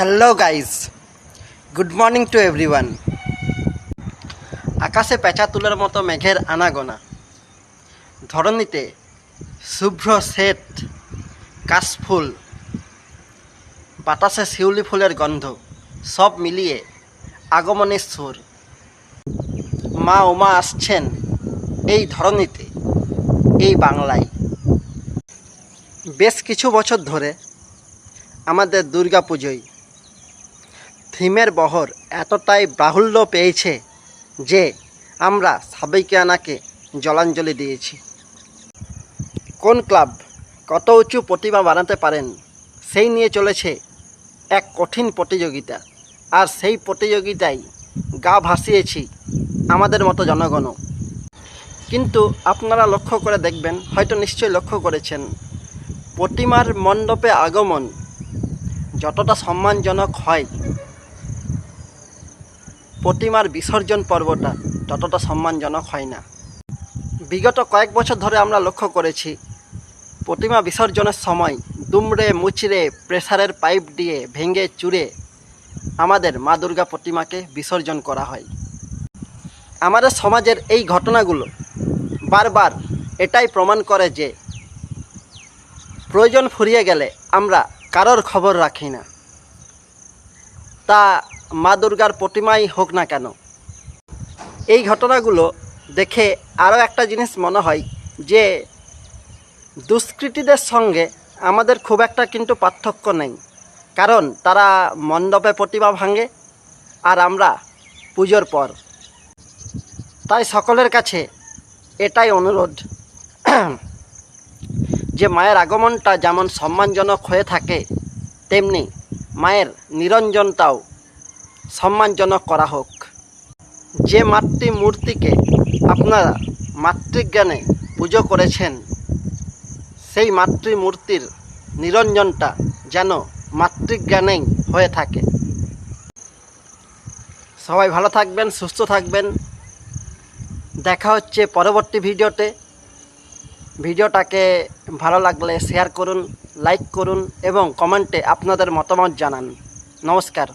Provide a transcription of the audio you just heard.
Hello guys good morning to everyone আকাশে পেঁচা তুলার মতো মেঘের আনাগোনা। ধরণীতে শুভ্র শ্বেত, কাশফুল, বাতাসে শিউলি ফুলের গন্ধ, সব মিলিয়ে আগমনের সুর। মা উমা আসছেন এই ধরণীতে, এই বাংলায়। বেশ কিছু বছর ধরে আমাদের দুর্গা পুজোয় থিমের বহর এতটাই বাহুল্য পেয়েছে যে আমরা সাবেকে আনাকে জলাঞ্জলি দিয়েছি। কোন ক্লাব কত উঁচু প্রতিমা বানাতে পারেন, সেই নিয়ে চলেছে এক কঠিন প্রতিযোগিতা। আর সেই প্রতিযোগিতায় গা ভাসিয়েছি আমাদের মতো জনগণও। কিন্তু আপনারা লক্ষ্য করে দেখবেন, হয়তো নিশ্চয়ই লক্ষ্য করেছেন, প্রতিমার মণ্ডপে আগমন যতটা সম্মানজনক হয় প্রতিমার বিসর্জন পর্বটা ততটা সম্মানজনক হয় না। বিগত কয়েক বছর ধরে আমরা লক্ষ্য করেছি, প্রতিমা বিসর্জনের সময় দুমড়ে মুচড়ে প্রেসারের পাইপ দিয়ে ভেঙে চুরে আমাদের মা দুর্গা প্রতিমাকে বিসর্জন করা হয়। আমাদের সমাজের এই ঘটনাগুলো বারবার এটাই প্রমাণ করে যে প্রয়োজন ফুরিয়ে গেলে আমরা কারোর খবর রাখি না। তা মা দুর্গার প্রতিমাই হোক না কেন। এই ঘটনাগুলো দেখে আরও একটা জিনিস মনে হয় যে, দুষ্কৃতীদের সঙ্গে আমাদের খুব একটা কিন্তু পার্থক্য নেই। কারণ তারা মণ্ডপে প্রতিমা ভাঙে আর আমরা পুজোর পর। তাই সকলের কাছে এটাই অনুরোধ যে, মায়ের আগমনটা যেমন সম্মানজনক হয়ে থাকে, তেমনি মায়ের নিরঞ্জনটাও সম্মানজনক করা হোক। যে মাতৃ মূর্তিকে আপনারা মাতৃজ্ঞানে পুজো করেছেন, সেই মাতৃমূর্তির নিরঞ্জনটা যেন মাতৃজ্ঞানেই হয়ে থাকে। সবাই ভালো থাকবেন, সুস্থ থাকবেন। দেখা হচ্ছে পরবর্তী ভিডিওতে। ভিডিওটাকে ভালো লাগলে শেয়ার করুন, লাইক করুন এবং কমেন্টে আপনাদের মতামত জানান। নমস্কার।